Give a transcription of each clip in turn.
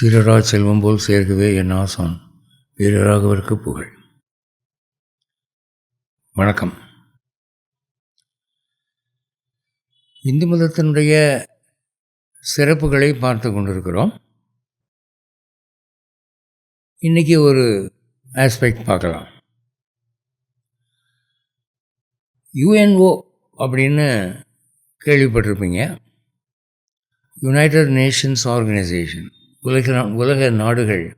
சீரராஜ் செல்வம் போல் சேர்க்கவே என் ஆசான் வீரராகவருக்கு புகழ். வணக்கம். இந்து மதத்தினுடைய சிறப்புகளை பார்த்து கொண்டிருக்கிறோம். இன்றைக்கி ஒரு ஆஸ்பெக்ட் பார்க்கலாம். யுஎன்ஓ அப்படின்னு கேள்விப்பட்டிருப்பீங்க. யுனைடெட் நேஷன்ஸ் ஆர்கனைசேஷன் உலக உலக நாடுகள்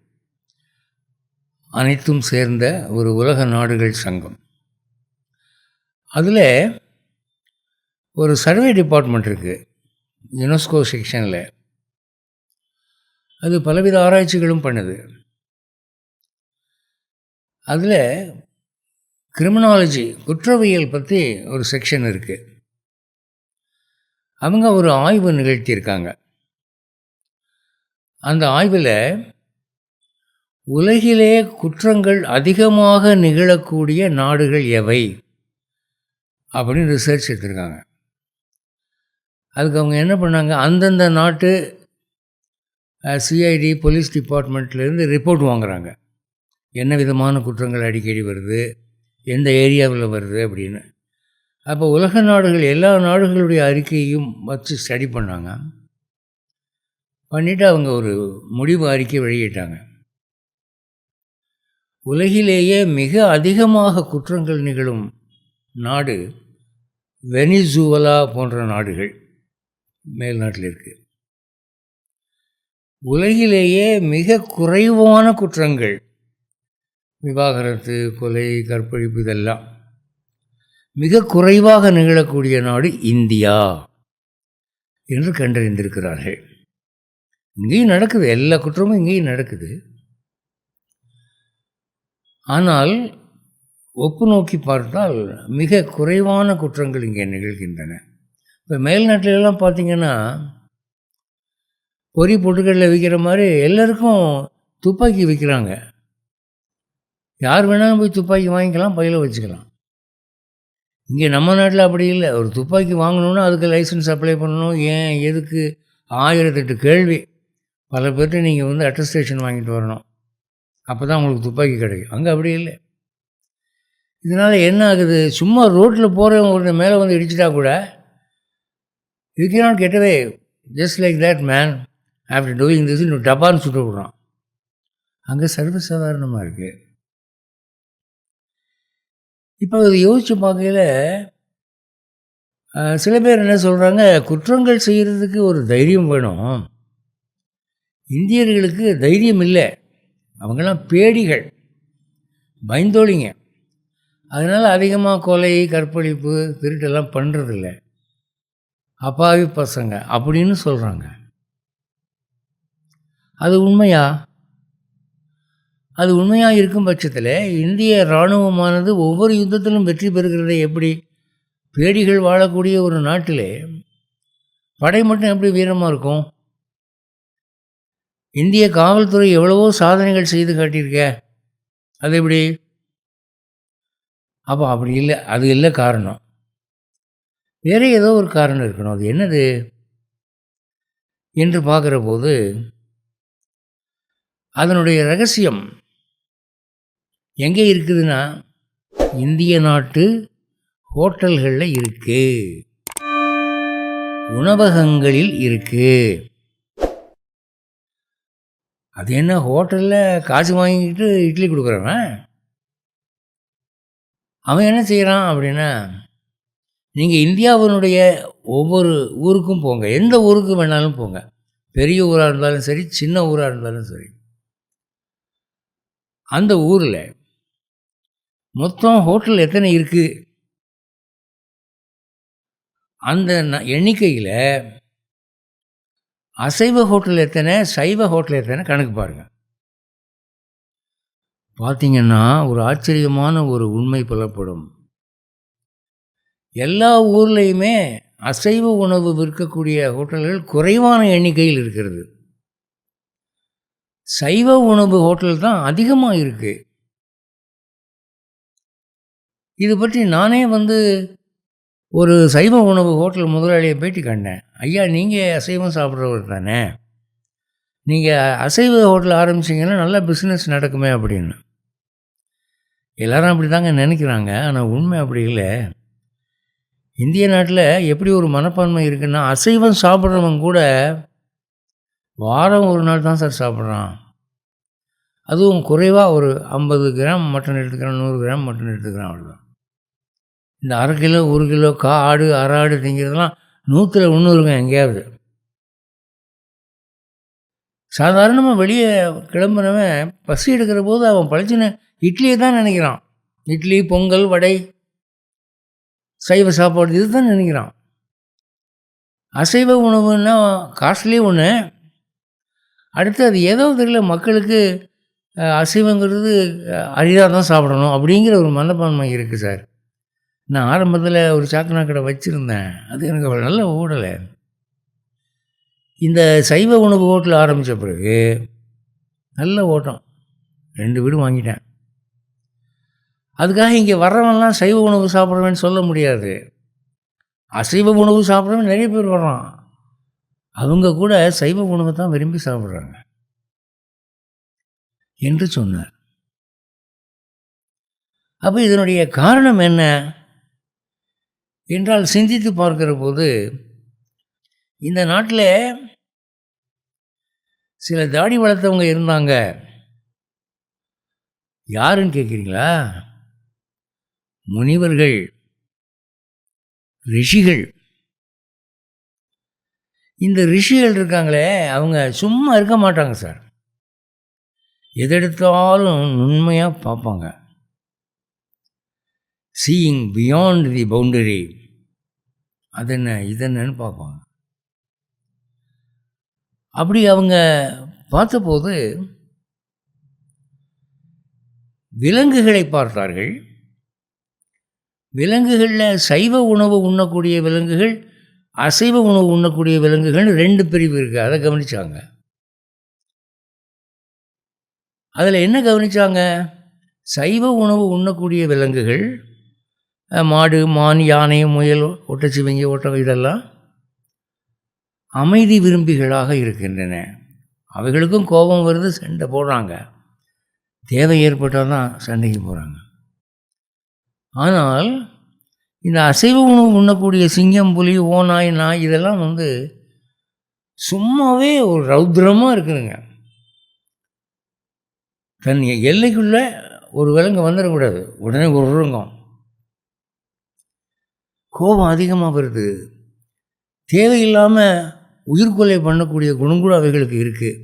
அனைத்தும் சேர்ந்த ஒரு உலக நாடுகள் சங்கம். அதில் ஒரு சர்வே டிபார்ட்மெண்ட் இருக்குது யுனெஸ்கோ செக்ஷனில். அது பலவித ஆராய்ச்சிகளும் பண்ணுது. அதில் கிரிமினாலஜி குற்றவியல் பற்றி ஒரு செக்ஷன் இருக்குது அவங்க ஒரு ஆய்வு நிகழ்த்தியிருக்காங்க. அந்த ஆய்வில் உலகிலே குற்றங்கள் அதிகமாக நிகழக்கூடிய நாடுகள் எவை? அப்படின்னு ரிசர்ச் எடுத்திருக்காங்க. அதுக்கு அவங்க என்ன பண்ணாங்க? அந்தந்த நாட்டு சிஐடி போலீஸ் டிபார்ட்மெண்ட்லேருந்து ரிப்போர்ட் வாங்குகிறாங்க என்ன விதமான குற்றங்கள் அடிக்கடி வருது? எந்த ஏரியாவில் வருது? அப்படின்னு. அப்போ உலக நாடுகள் எல்லா நாடுகளுடைய அறிக்கையும் வச்சு ஸ்டடி பண்ணாங்க. பண்ணிவிட்டு அவங்க ஒரு முடிவு அறிக்கை வெளியிட்டாங்க. உலகிலேயே மிக அதிகமாக குற்றங்கள் நிகழும் நாடு வெனிசுவலா போன்ற நாடுகள் மேல்நாட்டில் இருக்குது உலகிலேயே மிக குறைவான குற்றங்கள் விவாகரத்து கொலை கற்பழிப்பு இதெல்லாம் மிக குறைவாக நிகழக்கூடிய நாடு இந்தியா என்று கண்டறிந்திருக்கிறார்கள். இங்கேயும் நடக்குது. எல்லா குற்றமும் இங்கேயும் நடக்குது. ஆனால் ஒப்பு நோக்கி பார்த்தால் மிக குறைவான குற்றங்கள் இங்கே நிகழ்கின்றன. இப்போ மேல்நாட்டிலெல்லாம் பார்த்திங்கன்னா பொறி பொட்டுக்களில் விற்கிற மாதிரி எல்லோருக்கும் துப்பாக்கி விற்கிறாங்க. யார் வேணாலும் போய் துப்பாக்கி வாங்கிக்கலாம் பையில் வச்சுக்கலாம். இங்கே நம்ம நாட்டில் அப்படி இல்லை. ஒரு துப்பாக்கி வாங்கணுன்னா அதுக்கு லைசன்ஸ் அப்ளை பண்ணணும். ஏன் எதுக்கு? ஆயிரத்தெட்டு கேள்வி. பல பேர்கிட்ட நீங்கள் வந்து அட்டஸ்டேஷன் வாங்கிட்டு வரணும். அப்போ தான் உங்களுக்கு துப்பாக்கி கிடைக்கும். அங்கே அப்படி இல்லை. இதனால் என்ன ஆகுது? சும்மா ரோட்டில் போகிறவங்க மேலே வந்து இடிச்சிட்டா கூட you cannot கெட்டவே just like that man after doing this இன்னும் டப்பான்னு சுட்டு விட்றான். அங்கே சர்வசாதாரணமாக இருக்குது இப்போ அதை யோசித்து பார்க்கையில் சில பேர் என்ன சொல்கிறாங்க குற்றங்கள் செய்கிறதுக்கு ஒரு தைரியம் வேணும். இந்தியர்களுக்கு தைரியம் இல்லை. அவங்கெல்லாம் பேடிகள். பயந்தோழிங்க அதனால் அதிகமாக கொலை கற்பழிப்பு திருட்டெல்லாம் பண்ணுறதில்ல அப்பாவி பசங்க அப்படின்னு சொல்கிறாங்க அது உண்மையா? அது உண்மையாக இருக்கும் பட்சத்தில் இந்திய இராணுவமானது ஒவ்வொரு யுத்தத்திலும் வெற்றி பெறுகிறதை எப்படி பேடிகள் வாழக்கூடிய ஒரு நாட்டிலே படை மட்டும் எப்படி வீரமாக இருக்கும்? இந்திய காவல்துறை எவ்வளவோ சாதனைகள் செய்து காட்டியிருக்க. அது எப்படி? அப்போ அப்படி இல்லை அது இல்லை காரணம். வேறு ஏதோ ஒரு காரணம் இருக்கணும். அது என்னது? என்று பார்க்குற போது அதனுடைய ரகசியம் எங்கே இருக்குதுன்னா இந்திய நாட்டு ஹோட்டல்களில் இருக்குது உணவகங்களில் இருக்குது அது என்ன ஹோட்டலில் காசு வாங்கிக்கிட்டு இட்லி கொடுக்குறவன்? அவன் என்ன செய்கிறான் அப்படின்னா நீங்கள் இந்தியாவினுடைய ஒவ்வொரு ஊருக்கும் போங்க. எந்த ஊருக்கு வேணாலும் போங்க. பெரிய ஊராக இருந்தாலும் சரி சின்ன ஊராக இருந்தாலும் சரி. அந்த ஊரில் மொத்தம் ஹோட்டல் எத்தனை இருக்குது அந்த எண்ணிக்கையில் அசைவ ஹோட்டல் எத்தனை சைவ ஹோட்டல் எத்தனை கணக்கு பாருங்கள் பார்த்திங்கன்னா ஒரு ஆச்சரியமான ஒரு உண்மை புலப்படும். எல்லா ஊர்லேயுமே அசைவ உணவு விற்கக்கூடிய ஹோட்டல்கள் குறைவான எண்ணிக்கையில் இருக்கிறது. சைவ உணவு ஹோட்டல் தான் அதிகமாக இருக்குது இது பற்றி நானே வந்து ஒரு சைவ உணவு ஹோட்டல் முதலாளியை பேட்டி கண்டேன். ஐயா நீங்கள் அசைவம் சாப்பிட்றவர் தானே? நீங்கள் அசைவ ஹோட்டல் ஆரம்பிச்சிங்கன்னா நல்லா பிஸ்னஸ் நடக்குமே அப்படின்னு. எல்லாரும் அப்படி தாங்க நினைக்கிறாங்க. ஆனால் உண்மை அப்படி இல்லை. இந்திய நாட்டில் எப்படி ஒரு மனப்பான்மை இருக்குன்னா அசைவம் சாப்பிட்றவங்க கூட வாரம் ஒரு நாள் தான் சார் சாப்பிட்றான். அதுவும் குறைவாக ஒரு ஐம்பது கிராம் மட்டன் எடுத்துக்கிறான் நூறு கிராம் மட்டன் எடுத்துக்கிறான் அவ்வளோதான் இந்த அரை கிலோ ஒரு கிலோ கா ஆடு அரை ஆடு திங்கிறதுலாம் நூற்றில் ஒன்று எங்கேயாவது. சாதாரணமாக வெளியே கிளம்புறவன் பசி எடுக்கிற போது அவன் பழச்சின இட்லியை தான் நினைக்கிறான். இட்லி பொங்கல் வடை சைவ சாப்பாடு இது தான் நினைக்கிறான். அசைவ உணவுன்னா காஸ்ட்லி ஒன்று அடுத்து அது ஏதோ தெரியல மக்களுக்கு அசைவங்கிறது அரிதாக தான் சாப்பிடணும் அப்படிங்கிற ஒரு மனப்பான்மை இருக்குது சார். நான் ஆரம்பத்தில் ஒரு சாக்கனா கடை வச்சுருந்தேன். அது எனக்கு அவ்வளோ நல்லா ஓடலை இந்த சைவ உணவு ஹோட்டல் ஆரம்பித்த பிறகு நல்ல ஓட்டம். ரெண்டு வீடும் வாங்கிட்டேன். அதுக்காக இங்கே வர்றவன்லாம் சைவ உணவு சாப்பிட்றவன்னு சொல்ல முடியாது. அசைவ உணவு சாப்பிட்றவன் நிறைய பேர் வர்றான். அவங்க கூட சைவ உணவை தான் விரும்பி சாப்பிட்றாங்க. என்று சொன்னார். அப்போ இதனுடைய காரணம் என்ன? என்றால் சிந்தித்து பார்க்கிற போது இந்த நாட்டில் சில தாடி வளர்த்தவங்க இருந்தாங்க. யாருன்னு கேட்குறீங்களா? முனிவர்கள் ரிஷிகள். இந்த ரிஷிகள் இருக்காங்களே அவங்க சும்மா இருக்க மாட்டாங்க சார். எதெடுத்தாலும் உண்மையாக பார்ப்பாங்க. சீயிங் பியாண்ட் தி பவுண்டரி அது என்ன இது என்னன்னு பார்ப்பாங்க. அப்படி அவங்க பார்த்தபோது விலங்குகளை பார்த்தார்கள். விலங்குகளில் சைவ உணவு உண்ணக்கூடிய விலங்குகள் அசைவ உணவு உண்ணக்கூடிய விலங்குகள்னு ரெண்டு பிரிவு இருக்குது அதை கவனிச்சாங்க. அதில் என்ன கவனிச்சாங்க? சைவ உணவு உண்ணக்கூடிய விலங்குகள் மாடு மான் யானை முயல் ஒட்டச்சிவங்கி ஒட்டகம் இதெல்லாம் அமைதி விரும்பிகளாக இருக்கின்றன. அவைகளுக்கும் கோபம் வருது சண்டை போடுறாங்க. தேவை ஏற்பட்டால் தான் சண்டைக்கு போகிறாங்க ஆனால் இந்த அசைவ உணவு உண்ணக்கூடிய சிங்கம் புலி ஓநாய் நாய் இதெல்லாம் வந்து சும்மாவே ஒரு ரௌத்ரமாக இருக்குதுங்க. தன் எல்லைக்குள்ளே ஒரு விலங்கு வந்துடக்கூடாது. உடனே உருங்கும். கோபம் அதிகமாக வருது. தேவையில்லாமல் உயிர்கொலை பண்ணக்கூடிய குணம் கூட அவைகளுக்கு இருக்குது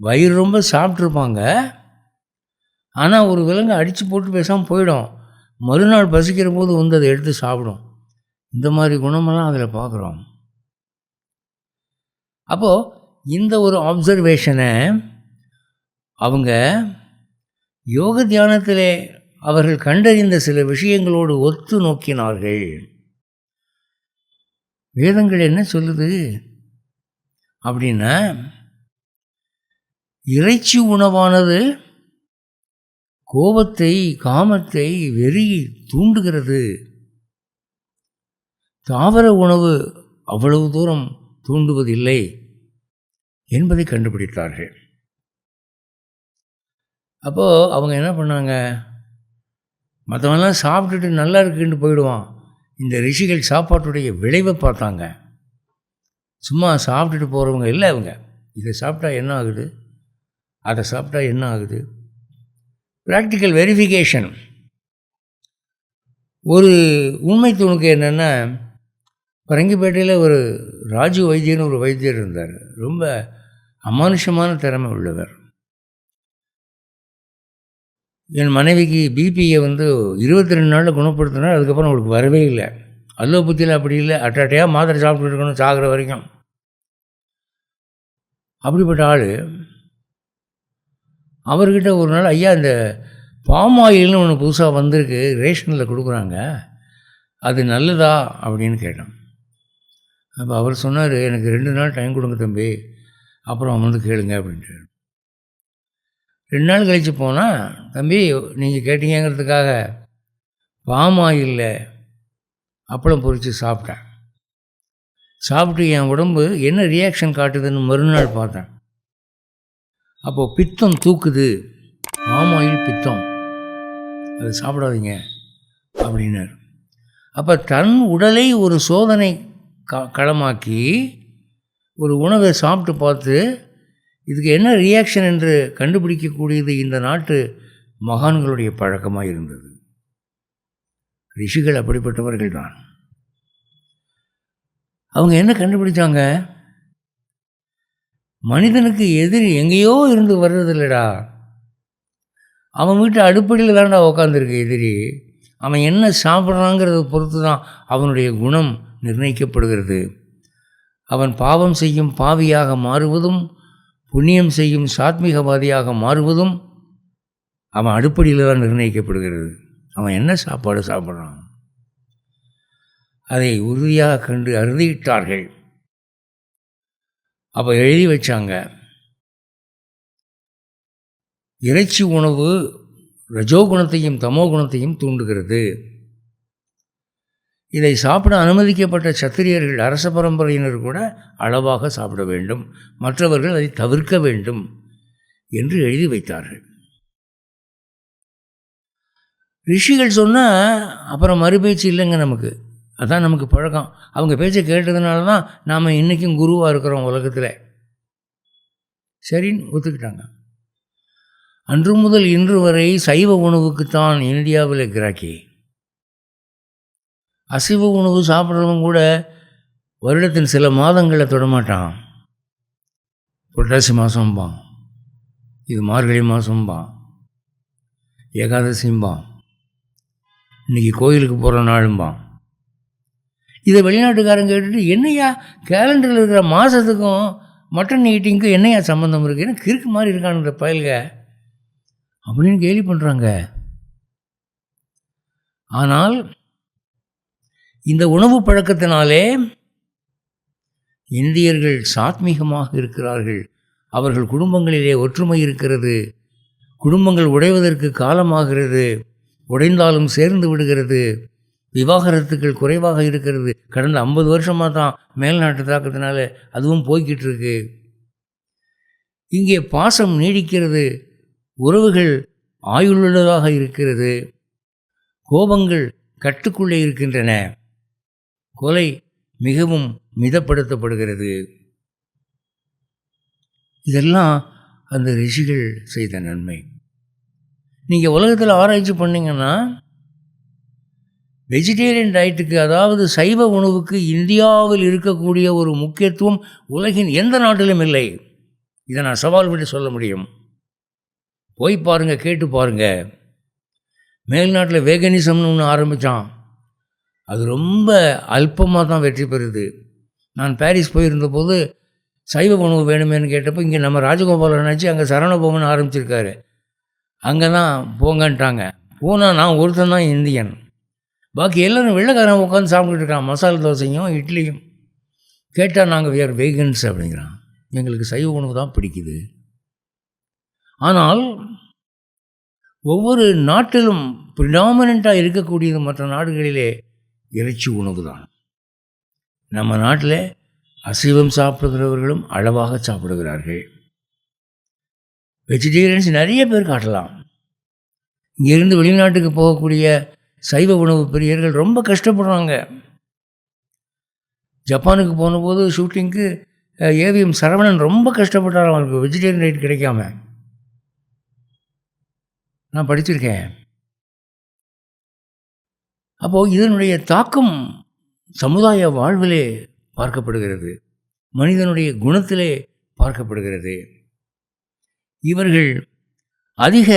வயிறு ரொம்ப சாப்பிட்ருப்பாங்க ஆனால் ஒரு விலங்கு அடித்து போட்டு பேசாமல் போயிடும். மறுநாள் பசிக்கிற போது வந்து அதை எடுத்து சாப்பிடும். இந்த மாதிரி குணமெல்லாம் அதில் பார்க்குறோம். அப்போது இந்த ஒரு ஆப்சர்வேஷனை அவங்க யோக தியானத்திலே அவர்கள் கண்டறிந்த சில விஷயங்களோடு ஒத்து நோக்கினார்கள். வேதங்கள் என்ன சொல்லுது? அப்படின்னா இறைச்சி உணவானது கோபத்தை காமத்தை வெறி தூண்டுகிறது. தாவர உணவு அவ்வளவு தூரம் தூண்டுவதில்லை என்பதை கண்டுபிடித்தார்கள். அப்போது அவங்க என்ன பண்ணாங்க? மற்றவெல்லாம் சாப்பிட்டுட்டு நல்லா இருக்குன்னு போயிடுவான். இந்த ரிஷிகள் சாப்பாட்டுடைய விளைவை பார்த்தாங்க. சும்மா சாப்பிட்டுட்டு போகிறவங்க இல்லை அவங்க. இதை சாப்பிட்டா என்ன ஆகுது? அதை சாப்பிட்டா என்ன ஆகுது? ப்ராக்டிக்கல் வெரிஃபிகேஷன் ஒரு உண்மை துணுக்கு என்னென்னா பரங்கிப்பேட்டையில் ஒரு ராஜு வைத்தியன்னு ஒரு வைத்தியர் இருந்தார். ரொம்ப அமானுஷமான திறமை உள்ளவர். என் மனைவிக்கு பிபியை வந்து இருபத்தி ரெண்டு நாளில் குணப்படுத்தினா அதுக்கப்புறம் அவளுக்கு வரவே இல்லை. அல்லோபத்தியில் அப்படி இல்லை. அட்டாட்டையாக மாத்திரை சாப்பிட்டு இருக்கணும் சாகிற வரைக்கும். அப்படிப்பட்ட ஆள் அவர்கிட்ட ஒரு நாள் ஐயா இந்த பாம் ஆயில்னு ஒன்று புதுசாக வந்திருக்கு. ரேஷனில் கொடுக்குறாங்க. அது நல்லதா? அப்படின்னு கேட்டேன். அப்போ அவர் சொன்னார் எனக்கு ரெண்டு நாள் டைம் கொடுங்க தம்பி. அப்புறம் வந்து கேளுங்க அப்படின்ட்டு ரெண்டு நாள் கழித்து போனால் தம்பி நீங்கள் கேட்டீங்கிறதுக்காக பாம் ஆயிலில். அப்பளம் பொறித்து சாப்பிட்டேன். சாப்பிட்டு என் உடம்பு என்ன ரியாக்ஷன் காட்டுதுன்னு மறுநாள் பார்த்தேன். அப்போது பித்தம் தூக்குது. ஆமாயில் பித்தம். அது சாப்பிடாதீங்க. அப்படின்னார். அப்போ தன் உடலை ஒரு சோதனை க களமாக்கி ஒரு உணவை சாப்பிட்டு பார்த்து இதுக்கு என்ன ரியாக்ஷன் என்று கண்டுபிடிக்கக்கூடியது இந்த நாட்டு மகான்களுடைய பழக்கமாக இருந்தது. ரிஷிகள் அப்படிப்பட்டவர்கள் தான். அவங்க என்ன கண்டுபிடிச்சாங்க? மனிதனுக்கு எதிரி எங்கேயோ இருந்து வர்றதில்லடா. அவன் வீட்டு அடுப்படியில் தான்டா உக்காந்துருக்கு எதிரி. அவன் என்ன சாப்பிட்றாங்கிறத பொறுத்து தான் அவனுடைய குணம் நிர்ணயிக்கப்படுகிறது. அவன் பாவம் செய்யும் பாவியாக மாறுவதும் புண்ணியம் செய்யும் சாத்மீகவாதியாக மாறுவதும் அவன் அடுப்படியில் தான் நிர்ணயிக்கப்படுகிறது. அவன் என்ன சாப்பாடு சாப்பிட்றான்? அதை உறுதியாக கண்டு அறுதியிட்டார்கள். அப்போ எழுதி வச்சாங்க. இறைச்சி உணவு ரஜோகுணத்தையும் தமோ குணத்தையும் தூண்டுகிறது. இதை சாப்பிட அனுமதிக்கப்பட்ட சத்திரியர்கள் அரச பரம்பரையினர் கூட அளவாக சாப்பிட வேண்டும். மற்றவர்கள் அதை தவிர்க்க வேண்டும் என்று எழுதி வைத்தார்கள். ரிஷிகள் சொன்னால் அப்புறம் மறுபேச்சு இல்லைங்க நமக்கு. அதான் நமக்கு பழக்கம். அவங்க பேச்சை கேட்டதுனால தான் நாம் இன்றைக்கும் குருவாக இருக்கிறோம் உலகத்தில். சரின்னு ஒத்துக்கிட்டாங்க. அன்று முதல் இன்று வரை சைவ உணவுக்குத்தான் இந்தியாவில் கிராக்கி. அசைவ உணவு சாப்பிட்றவங்க கூட வருடத்தின் சில மாதங்களில் தொடமாட்டான். புரட்டாசி மாதம்பான் இது மார்கழி மாதம்பான் ஏகாதசிம்பான். இன்றைக்கி கோயிலுக்கு போகிற நாளும்பான். இதை வெளிநாட்டுக்காரங்க கேட்டுட்டு என்னையா கேலண்டரில் இருக்கிற மாதத்துக்கும் மட்டன் ஈட்டிங்க்கும் என்னையா சம்மந்தம் இருக்குது ஏன்னா கிறுக்கு மாதிரி இருக்கானுங்க பயல்க? அப்படின்னு கேலி பண்ணுறாங்க ஆனால் இந்த உணவு பழக்கத்தினாலே இந்தியர்கள் சாத்மீகமாக இருக்கிறார்கள். அவர்கள் குடும்பங்களிலே ஒற்றுமை இருக்கிறது. குடும்பங்கள் உடைவதற்கு காலமாகிறது. உடைந்தாலும் சேர்ந்து விடுகிறது. விவாகரத்துக்கள் குறைவாக இருக்கிறது. கடந்த ஐம்பது வருஷமாக தான் மேல்நாட்டு தாக்கத்தினால அதுவும் போய்கிட்டு இருக்கு இங்கே பாசம் நீடிக்கிறது. உறவுகள் ஆயுளுள்ளதாக இருக்கிறது. கோபங்கள் கட்டுக்குள்ளே இருக்கின்றன. கொலை மிகவும் மிதப்படுத்தப்படுகிறது. இதெல்லாம் அந்த ரிஷிகள் செய்த நன்மை. நீங்கள் உலகத்தில் ஆராய்ச்சி பண்ணிங்கன்னா வெஜிடேரியன் டயட்டுக்கு அதாவது சைவ உணவுக்கு இந்தியாவில் இருக்கக்கூடிய ஒரு முக்கியத்துவம் உலகின் எந்த நாட்டிலும் இல்லை. இதை நான் சவால் விட்டு சொல்ல முடியும். போய் பாருங்கள் கேட்டு பாருங்கள் மேல்நாட்டில் வேகனிசம்னு ஒன்று ஆரம்பித்தான் அது ரொம்ப அல்பமாக தான் வெற்றி பெறுது. நான் பாரிஸ் போயிருந்தபோது சைவ உணவு வேணுமேனு கேட்டப்போ இங்கே நம்ம ராஜகோபாலனாச்சு அங்கே சரணபவன் ஆரம்பிச்சிருக்காரு. அங்கே தான் போங்கன்ட்டாங்க. போனால் நான் ஒருத்தன் தான் இந்தியன். பாக்கி எல்லோரும் வெள்ளைக்காரன் உட்காந்து சாப்பிட்டுட்டு இருக்கான். மசாலா தோசையும் இட்லியும். கேட்டால் நாங்கள் வியர் வேகன்ஸ் அப்படிங்கிறான். எங்களுக்கு சைவ உணவு தான் பிடிக்குது. ஆனால் ஒவ்வொரு நாட்டிலும் ப்ரிடாமினண்ட்டாக இருக்கக்கூடியது மற்ற நாடுகளிலே இறைச்சி உணவு தான். நம்ம நாட்டில் அசைவம் சாப்பிடுகிறவர்களும் அளவாக சாப்பிடுகிறார்கள். வெஜிடேரியன்ஸ் நிறைய பேர் காட்டலாம். இங்கேருந்து வெளிநாட்டுக்கு போகக்கூடிய சைவ உணவு பிரியர்கள் ரொம்ப கஷ்டப்படுறாங்க. ஜப்பானுக்கு போனபோது ஷூட்டிங்க்கு ஏவிஎம் சரவணன் ரொம்ப கஷ்டப்பட்டார் அவனுக்கு வெஜிடேரியன் ரைட் கிடைக்காம. நான் படிச்சிருக்கேன். அப்போது இதனுடைய தாக்கம் சமுதாய வாழ்விலே பார்க்கப்படுகிறது. மனிதனுடைய குணத்திலே பார்க்கப்படுகிறது. இவர்கள் அதிக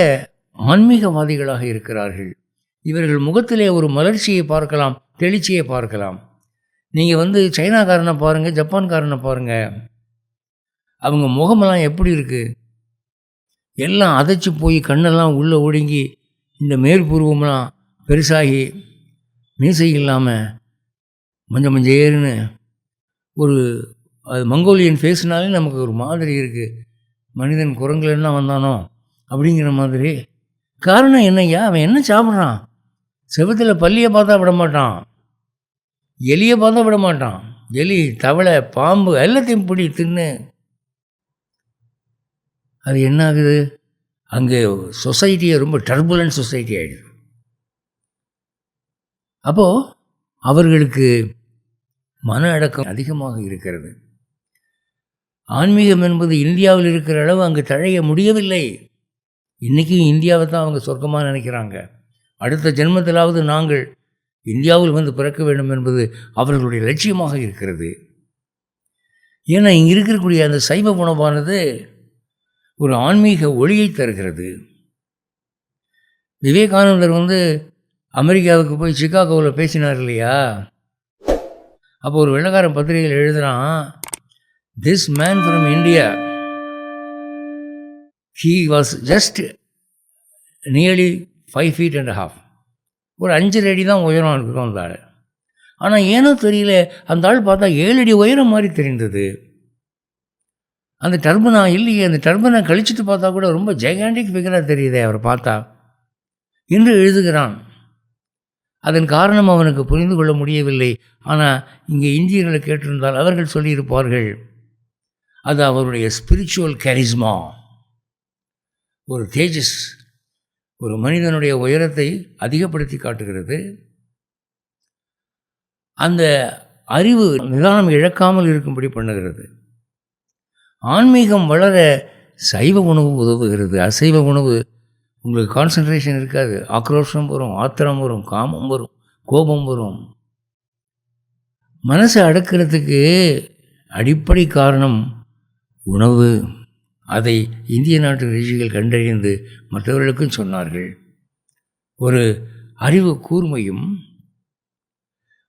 ஆன்மீகவாதிகளாக இருக்கிறார்கள். இவர்கள் முகத்திலே ஒரு மலர்ச்சியை பார்க்கலாம் தெளிச்சியை பார்க்கலாம். நீங்கள் வந்து சைனாக்காரனை பாருங்கள் ஜப்பான்காரனை பாருங்கள் அவங்க முகமெல்லாம் எப்படி இருக்குது எல்லாம் அதைச்சி போய் கண்ணெல்லாம் உள்ளே ஒடுங்கி இந்த மேற்பூர்வம்லாம் பெருசாகி மீசை இல்லாமல் மஞ்சள் மஞ்சேருன்னு ஒரு அது மங்கோலியன் ஃபேஸ்னாலே நமக்கு ஒரு மாதிரி இருக்குது மனிதன் குரங்குல என்ன வந்தானோ அப்படிங்கிற மாதிரி. காரணம் என்னய்யா? அவன் என்ன சாப்பிட்றான்? செவத்தில் பள்ளியை பார்த்தா விட மாட்டான். எலியை பார்த்தா விட மாட்டான். எலி தவளை பாம்பு எல்லாத்தையும் பிடி தின்னு. அது என்ன ஆகுது அங்கே சொசைட்டியை ரொம்ப டர்புலன்ட் சொசைட்டி ஆகிடுது அப்போது அவர்களுக்கு மன அடக்கம் அதிகமாக இருக்கிறது. ஆன்மீகம் என்பது இந்தியாவில் இருக்கிற அளவு அங்கு தழைய முடியவில்லை. இன்றைக்கும் இந்தியாவை தான் அவங்க சொர்க்கமாக நினைக்கிறாங்க. அடுத்த ஜென்மத்திலாவது நாங்கள் இந்தியாவில் வந்து பிறக்க வேண்டும் என்பது அவர்களுடைய லட்சியமாக இருக்கிறது. ஏன்னா இங்கே இருக்கக்கூடிய அந்த சைவ உணவானது ஒரு ஆன்மீக ஒளியை தருகிறது. விவேகானந்தர் வந்து அமெரிக்காவுக்கு போய் சிக்காகோவில் பேசினார் இல்லையா? அப்போ ஒரு வெள்ளக்காரன் பத்திரிகையில் எழுதுகிறான் this man from India he was just nearly five feet and half ஒரு அஞ்சு அடி தான் உயரம் இருக்கும் அந்த ஆள் ஆனால் ஏனோ தெரியல அந்த ஆள் பார்த்தா ஏழு அடி உயரம் மாதிரி தெரிந்தது. அந்த டர்பனா இல்லையே அந்த டர்பனை கழிச்சிட்டு பார்த்தா கூட ரொம்ப ஜெகாண்டிக் ஃபிகராக தெரியுதே அவரை பார்த்தா. என்று எழுதுகிறான். அதன் காரணம் அவனுக்கு புரிந்து கொள்ள முடியவில்லை. ஆனால் இங்கே இந்தியர்களை கேட்டிருந்தால் அவர்கள் சொல்லியிருப்பார்கள். அது அவருடைய ஸ்பிரிச்சுவல் கேரிஸ்மா ஒரு தேஜஸ் ஒரு மனிதனுடைய உயரத்தை அதிகப்படுத்தி காட்டுகிறது. அந்த அறிவு நிதானம் இழக்காமல் இருக்கும்படி பண்ணுகிறது. ஆன்மீகம் வளர சைவ உணவு உதவுகிறது. அசைவ உணவு உங்களுக்கு கான்சன்ட்ரேஷன் இருக்காது. ஆக்ரோஷம் வரும் ஆத்திரம் வரும் காமம் வரும் கோபம் வரும். மனசை அடக்கிறதுக்கு அடிப்படை காரணம் உணவு. அதை இந்திய நாட்டு ரிஷிகள் கண்டறிந்து மற்றவர்களுக்கும் சொன்னார்கள். ஒரு அறிவு கூர்மையும்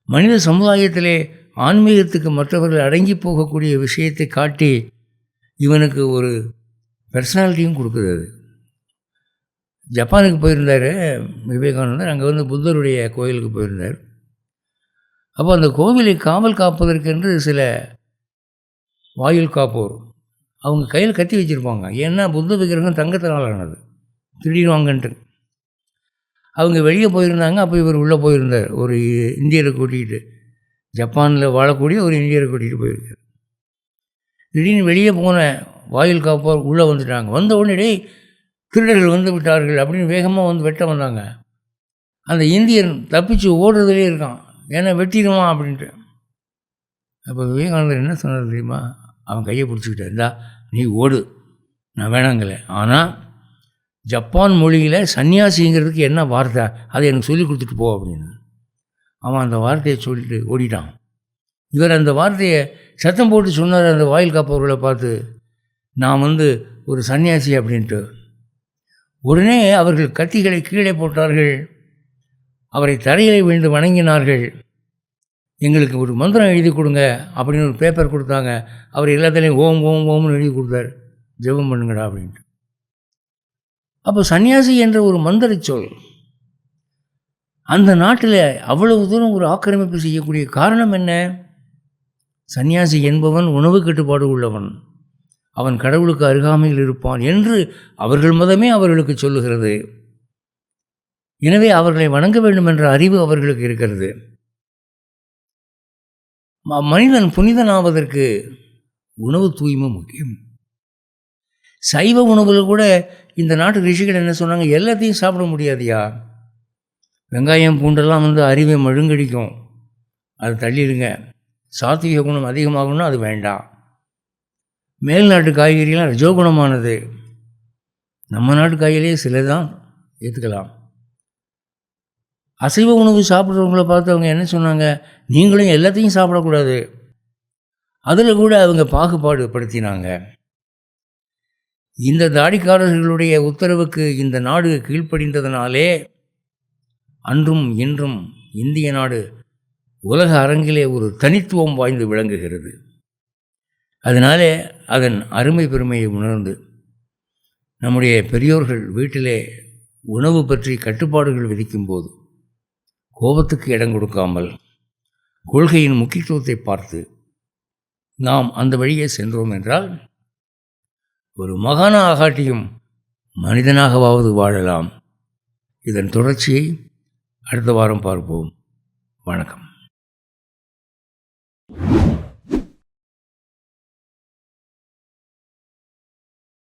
மனித சமுதாயத்திலே ஆன்மீகத்துக்கு மற்றவர்கள் அடங்கி போகக்கூடிய விஷயத்தை காட்டி இவனுக்கு ஒரு பர்சனாலிட்டியும் கொடுக்குது அது ஜப்பானுக்கு போயிருந்தார் விவேகானந்தர். அங்கே வந்து புத்தருடைய கோயிலுக்கு போயிருந்தார். அப்போ அந்த கோவிலை காவல் காப்பதற்கென்று சில வாயில் காப்போர். அவங்க கையில் கத்தி வச்சுருப்பாங்க. ஏன்னா புத்த விக்கிரகம் தங்கத்தினால் ஆனது திடீர்வாங்கன்ட்டு அவங்க வெளியே போயிருந்தாங்க. அப்போ இவர் உள்ளே போயிருந்தார். ஒரு இந்தியரை கூட்டிகிட்டு. ஜப்பானில் வாழக்கூடிய ஒரு இந்தியரை கூட்டிகிட்டு போயிருக்கார். திடீர்னு வெளியே போன வாயில் காப்போர் உள்ளே வந்துட்டாங்க. வந்த உடனே திருடர்கள் வந்து விட்டார்கள் அப்படின்னு வேகமாக வந்து வெட்ட வந்தாங்க. அந்த இந்தியன் தப்பிச்சு ஓடுறதுலே இருக்கான். ஏன்னா வெட்டிடுவான் அப்படின்ட்டு. அப்போ விவேகானந்தர் என்ன சொன்னார் தெரியுமா? அவன் கையை பிடிச்சிக்கிட்டார் இருந்தா நீ ஓடு. நான் வேணாங்கல. ஆனால் ஜப்பான் மொழியில் சன்னியாசிங்கிறதுக்கு என்ன வார்த்தை? அதை எனக்கு சொல்லி கொடுத்துட்டு போ அப்படின்னு. அவன் அந்த வார்த்தையை சொல்லிட்டு ஓடிட்டான். இவர் அந்த வார்த்தையை சத்தம் போட்டு சொன்னார் அந்த வாயில் காப்பவர்களை பார்த்து நான் வந்து ஒரு சன்னியாசி அப்படின்ட்டு. உடனே அவர்கள் கத்திகளை கீழே போட்டார்கள். அவரை தரையிலே விழுந்து வணங்கினார்கள். எங்களுக்கு ஒரு மந்திரம் எழுதி கொடுங்க அப்படின்னு ஒரு பேப்பர் கொடுத்தாங்க. அவர் எல்லாத்துலேயும் ஓம் ஓம் ஓம்னு எழுதி கொடுத்தார். ஜெபம் பண்ணுங்கடா அப்படின்ட்டு. அப்போ சன்னியாசி என்ற ஒரு மந்திர சொல் அந்த நாட்டில் அவ்வளவு தூரம் ஒரு ஆக்கிரமிப்பு செய்யக்கூடிய காரணம் என்ன? சன்னியாசி என்பவன் உணவு கட்டுப்பாடு உள்ளவன். அவன் கடவுளுக்கு அருகாமையில் இருப்பான் என்று அவர்கள் மதமே அவர்களுக்கு சொல்லுகிறது. எனவே அவர்களை வணங்க வேண்டும் என்ற அறிவு அவர்களுக்கு இருக்கிறது. மனிதன் புனிதனாவதற்கு உணவு தூய்மை முக்கியம். சைவ உணவுகள் கூட இந்த நாட்டு ரிஷிகள் என்ன சொன்னாங்க? எல்லாத்தையும் சாப்பிட முடியாதியா? வெங்காயம் பூண்டெல்லாம் வந்து அறிவை மழுங்கடிக்கும். அது தள்ளிடுங்க. சாத்விக குணம் அதிகமாகணும்னா அது வேண்டாம். மேல் நாட்டு காய்கறிலாம் ரஜோகுணமானது. நம்ம நாட்டு காய்கறியே சில தான் ஏற்றுக்கலாம் அசைவ உணவு சாப்பிட்றவங்கள பார்த்து அவங்க என்ன சொன்னாங்க? நீங்களும் எல்லாத்தையும் சாப்பிடக்கூடாது. அதில் கூட அவங்க பாகுபாடு படுத்தினாங்க இந்த தாடிக்காரர்களுடைய உத்தரவுக்கு இந்த நாடு கீழ்ப்படிந்ததனாலே அன்றும் இன்றும் இந்திய நாடு உலக அரங்கிலே ஒரு தனித்துவம் வாய்ந்து விளங்குகிறது. அதனாலே அதன் அருமை பெருமையை உணர்ந்து நம்முடைய பெரியோர்கள் வீட்டிலே உணவு பற்றி கட்டுப்பாடுகள் விதிக்கும்போது கோபத்துக்கு இடம் கொடுக்காமல் கொள்கையின் முக்கியத்துவத்தை பார்த்து நாம் அந்த வழியே சென்றோம் என்றால் ஒரு மகான ஆகாட்டியும் மனிதனாகவாவது வாழலாம். இதன் தொடர்ச்சியை அடுத்த வாரம் பார்ப்போம். வணக்கம்.